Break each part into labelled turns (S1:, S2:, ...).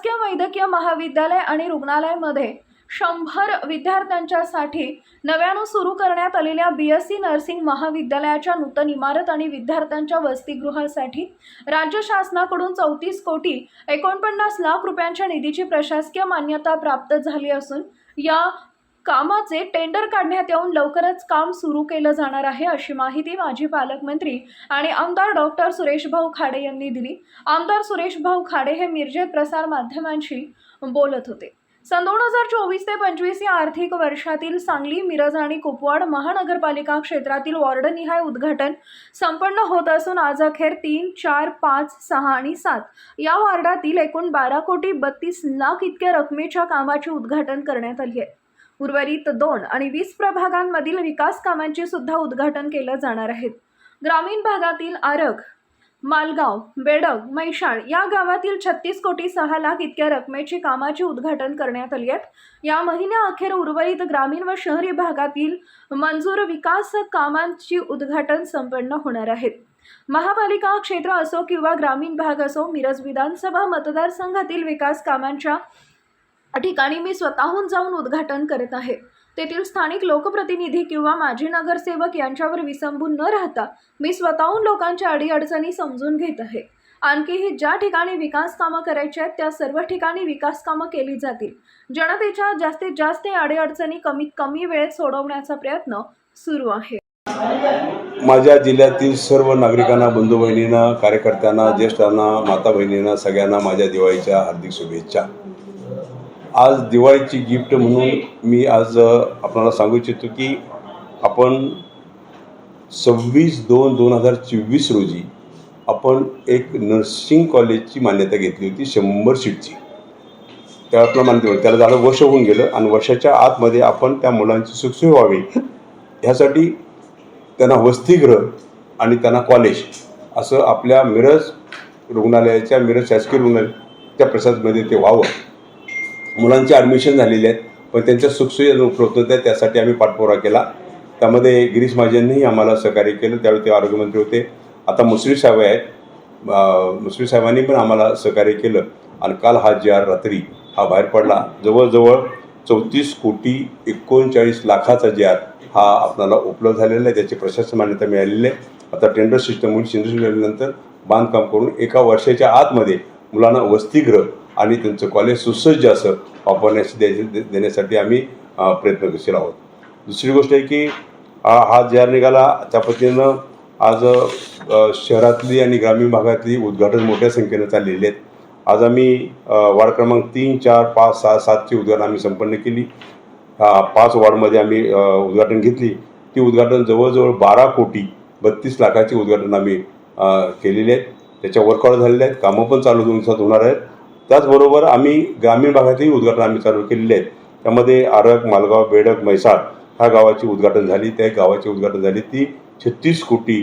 S1: शासकीय वैद्यकीय महाविद्यालय आणि रुग्णालयामध्ये शंभर विद्यार्थ्यांच्यासाठी नव्यानं सुरू करण्यात आलेल्या बी एस सी नर्सिंग महाविद्यालयाच्या नूतन इमारत आणि विद्यार्थ्यांच्या वसतिगृहासाठी राज्य शासनाकडून चौतीस कोटी एकोणपन्नास लाख रुपयांच्या निधीची प्रशासकीय मान्यता प्राप्त झाली असून या कामाचे टेंडर काढण्यात येऊन लवकरच काम सुरू केलं जाणार आहे अशी माहिती माजी पालकमंत्री आणि आमदार डॉक्टर सुरेशभाऊ खाडे यांनी दिली. आमदार सुरेशभाऊ खाडे हे मिरजेत प्रसार माध्यमांशी बोलत होते. सन दोन हजार चोवीस ते पंचवीस या आर्थिक वर्षातील सांगली मिरज आणि कुपवाड महानगरपालिका क्षेत्रातील वॉर्डनिहाय उद्घाटन संपन्न होत असून आज अखेर तीन चार पाच सहा आणि सात या वॉर्डातील एकूण बारा कोटी बत्तीस लाख इतक्या रकमेच्या कामाचे उद्घाटन करण्यात आली आहे. उर्वरित दोन आणि वीस प्रभागांमधील विकास कामांचे सुद्धा उद्घाटन केलं जाणार आहेत ग्रामीण भागातील आरग मालगाव बेडग मैशाण या गावातील छत्तीस कोटी सहा लाख इतक्या रकमेची कामाची उद्घाटन करण्यात आली आहेत. या महिन्याअखेर उर्वरित ग्रामीण व शहरी भागातील मंजूर विकास कामांची उद्घाटन संपन्न होणार आहेत. महापालिका क्षेत्र असो किंवा ग्रामीण भाग असो मिरज विधानसभा मतदारसंघातील विकास कामांच्या ठिकाणी मी स्वतःहून जाऊन उद्घाटन करत आहे. तेथील स्थानिक लोकप्रतिनिधी किंवा माजी नगरसेवक यांच्यावर विसंबून न राहता मी स्वतःहून लोकांच्या अडीअडचणी समजून घेत आहे. आणखीही ज्या ठिकाणी विकास कामं करायची आहेत त्या सर्व ठिकाणी विकास कामं केली जातील. जनतेच्या जास्तीत जास्त अडीअडचणी कमीत कमी वेळेत सोडवण्याचा प्रयत्न सुरू आहे.
S2: माझ्या जिल्ह्यातील सर्व नागरिकांना बंधू बहिणींना कार्यकर्त्यांना ज्येष्ठांना माता बहिणींना सगळ्यांना माझ्या दिवाळीच्या हार्दिक शुभेच्छा. आज दिवाळीची गिफ्ट म्हणून मी आज आपल्याला सांगू इच्छितो की आपण सव्वीस दोन दोन हजार चोवीस रोजी आपण एक नर्सिंग कॉलेजची मान्यता घेतली होती शंभर सीटची त्या मान्यता त्याला झालं वर्ष होऊन गेलं आणि वर्षाच्या आतमध्ये आपण त्या मुलांची सुखसोय व्हावी ह्यासाठी त्यांना वसतिगृह आणि त्यांना कॉलेज असं आपल्या मिरज रुग्णालयाच्या मिरज शासकीय रुग्णालय त्या प्रसादमध्ये ते व्हावं. मुलांचे ॲडमिशन झालेले आहेत पण त्यांच्या सुखसुविधा उपलब्ध होत्या त्यासाठी आम्ही पाठपुरावा केला. त्यामध्ये गिरीश महाजननेही आम्हाला सहकार्य केलं त्यावेळी ते आरोग्यमंत्री होते. आता मुश्रीफ साहेब आहेत. अं, मुश्रीफ साहेबांनी पण आम्हाला सहकार्य केलं. आणि काल हा जी आर रात्री हा बाहेर पडला. जवळजवळ चौतीस कोटी एकोणचाळीस लाखाचा जी आर हा आपल्याला उपलब्ध झालेला आहे. त्याची प्रशासन मान्यता मिळालेली आहे. आता टेंडर सिस्टमहून सिंधुदुर्ग बांधकाम करून एका वर्षाच्या आतमध्ये मुलांना वसतिगृह आणि त्यांचं कॉलेज सुसज्ज असं वापरण्यास द्यायचे दे- देण्यासाठी आम्ही प्रयत्न प्रयत्नशील आहोत. दुसरी गोष्ट आहे की हा हा निघाला त्या पद्धतीनं आज शहरातली आणि ग्रामीण भागातली उद्घाटन मोठ्या संख्येनं चाललेली आहेत. आज आम्ही वार्ड क्रमांक तीन चार पाच सहा सातची उद्घाटन आम्ही संपन्न केली. पाच वॉर्डमध्ये आम्ही उद्घाटन घेतली. ती उद्घाटन जवळजवळ बारा कोटी बत्तीस लाखाची उद्घाटन आम्ही केलेली आहेत. त्याच्या वर्कआउट झालेले आहेत. कामं पण चालू दोन दिवसात होणार आहेत. त्याचबरोबर आम्ही ग्रामीण भागातही उद्घाटन आम्ही चालू केलेले आहेत. त्यामध्ये आरग मालगाव बेडक म्हैसाळ ह्या गावाची उद्घाटन झाली. त्या गावाची उद्घाटन झाली. ती छत्तीस कोटी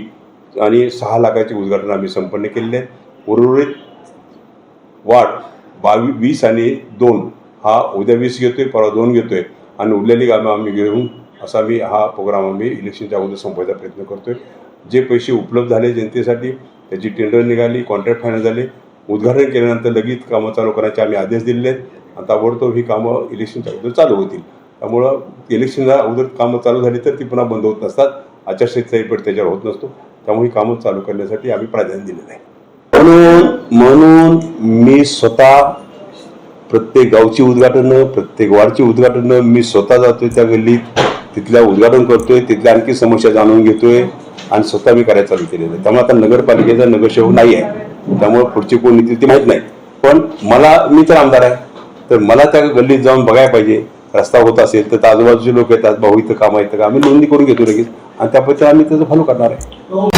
S2: आणि सहा लाखाची उद्घाटन आम्ही संपन्न केलेले आहेत. उर्वरित वाढ बावी वीस आणि दोन हा उद्या वीस घेतो आहे परवा दोन घेतो आहे आणि उरलेली कामं आम्ही घेऊन असा आम्ही हा प्रोग्राम आम्ही इलेक्शनच्या अगोदर संपवायचा प्रयत्न करतो आहे जे पैसे उपलब्ध झाले जनतेसाठी त्याची टेंडर निघाली कॉन्ट्रॅक्ट फायनल झाले. उद्घाटन केल्यानंतर लगेच कामं चालू करायचे आम्ही आदेश दिलेले आहेत. आणि ताबडतोब ही कामं इलेक्शनच्या अगोदर चालू होतील. त्यामुळं इलेक्शनच्या अगोदर कामं चालू झाली तर ती पुन्हा बंद होत नसतात. आचारसंहिताही पण त्याच्यावर होत नसतो. त्यामुळे ही कामं चालू करण्यासाठी आम्ही प्राधान्य दिलेलं आहे. म्हणून म्हणून मी स्वतः प्रत्येक गावची उद्घाटनं प्रत्येक वार्डची उद्घाटनं मी स्वतः जातोय त्या गल्लीत. तिथल्या उद्घाटन करतोय तिथल्या आणखी समस्या जाणून घेतोय. आणि स्वतः मी करायला चालू केलेलं आहे. त्यामुळे आता नगरपालिकेचा नगरसेवक नाही आहे त्यामुळे पुढची कोण येतील ती माहीत नाही. पण मला मी तर आमदार आहे. तर मला त्या गल्लीत जाऊन बघायला पाहिजे. रस्ता होत असेल तर आजूबाजूचे लोक येतात. भाऊ इथं काम येतं इथं काम आम्ही नोंदणी करून घेतो लगेच. आणि त्या पद्धतीने आम्ही त्याचं फॉलो करणार आहे.